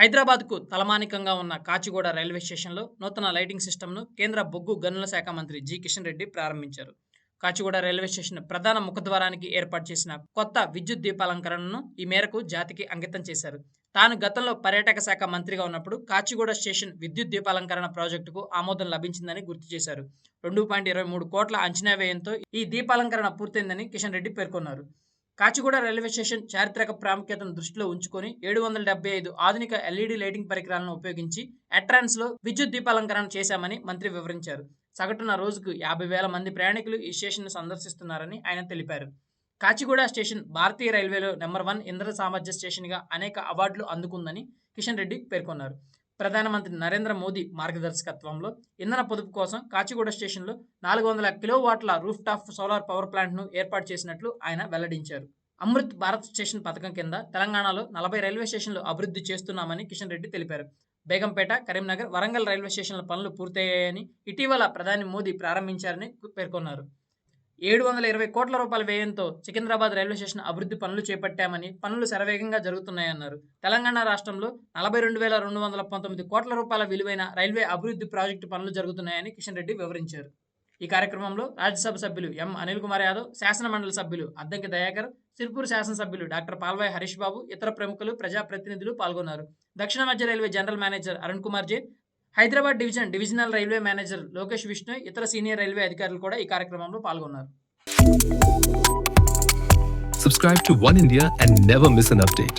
హైదరాబాద్కు తలమానికంగా ఉన్న కాచిగూడ రైల్వే స్టేషన్లో నూతన లైటింగ్ సిస్టమ్ను కేంద్ర బొగ్గు గనుల శాఖ మంత్రి జి. కిషన్ రెడ్డి ప్రారంభించారు. కాచిగూడ రైల్వే స్టేషన్ ప్రధాన ముఖద్వారానికి ఏర్పాటు చేసిన కొత్త విద్యుత్ దీపాలంకరణను ఈ మేరకు జాతికి అంకితం చేశారు. తాను గతంలో పర్యాటక శాఖ మంత్రిగా ఉన్నప్పుడు కాచిగూడ స్టేషన్ విద్యుత్ దీపాలంకరణ ప్రాజెక్టుకు ఆమోదం లభించిందని గుర్తు చేశారు. రెండు పాయింట్ ఇరవై మూడు కోట్ల అంచనా వ్యయంతో ఈ దీపాలంకరణ పూర్తయిందని కిషన్ రెడ్డి పేర్కొన్నారు. కాచిగూడ రైల్వే స్టేషన్ చారిత్రక ప్రాముఖ్యతను దృష్టిలో ఉంచుకొని ఏడు వందల డెబ్బై ఐదు ఆధునిక ఎల్ఈడి లైటింగ్ పరికరాలను ఉపయోగించి అట్రాన్స్లో విద్యుత్ దీపాలంకరణ చేశామని మంత్రి వివరించారు. సగటున రోజుకు యాభై వేల మంది ప్రయాణికులు ఈ స్టేషన్ను సందర్శిస్తున్నారని ఆయన తెలిపారు. కాచిగూడ స్టేషన్ భారతీయ రైల్వేలో నెంబర్ వన్ ఇంధన సామర్థ్య స్టేషన్గా అనేక అవార్డులు అందుకుందని కిషన్ రెడ్డి పేర్కొన్నారు. ప్రధానమంత్రి నరేంద్ర మోదీ మార్గదర్శకత్వంలో ఇంధన పొదుపు కోసం కాచిగూడ స్టేషన్లో నాలుగు వందల కిలోవాట్ల రూఫ్ టాప్ సోలార్ పవర్ ప్లాంట్ను ఏర్పాటు చేసినట్లు ఆయన వెల్లడించారు. అమృత్ భారత్ స్టేషన్ పథకం కింద తెలంగాణలో నలభై రైల్వే స్టేషన్లు అభివృద్ధి చేస్తున్నామని కిషన్ రెడ్డి తెలిపారు. బేగంపేట కరీంనగర్ వరంగల్ రైల్వే స్టేషన్ల పనులు పూర్తయ్యాయని ఇటీవల ప్రధాని మోదీ ప్రారంభించారని పేర్కొన్నారు. ఏడు వందల ఇరవై కోట్ల రూపాయల వ్యయంతో సికింద్రాబాద్ రైల్వే స్టేషన్ అభివృద్ధి పనులు చేపట్టామని పనులు శరవేగంగా జరుగుతున్నాయన్నారు. తెలంగాణ రాష్ట్రంలో నలభై రెండు వేల రెండు వందల పంతొమ్మిది కోట్ల రూపాయల విలువైన రైల్వే అభివృద్ధి ప్రాజెక్టు పనులు జరుగుతున్నాయని కిషన్ రెడ్డి వివరించారు. ఈ కార్యక్రమంలో రాజ్యసభ సభ్యులు ఎం అనిల్ కుమార్ యాదవ్ శాసనమండలి సభ్యులు అద్దంకి దయాకర్ సిర్పూర్ శాసనసభ్యులు డాక్టర్ పాల్వాయ్ హరీష్ బాబు ఇతర ప్రముఖులు ప్రజాప్రతినిధులు పాల్గొన్నారు. దక్షిణ మధ్య railway general manager Arun Kumar J Hyderabad division divisional railway manager Lokesh Vishnu ఇతర సీనియర్ రైల్వే అధికారులు కూడా ఈ కార్యక్రమంలో పాల్గొన్నారు Subscribe to One India and never miss an update.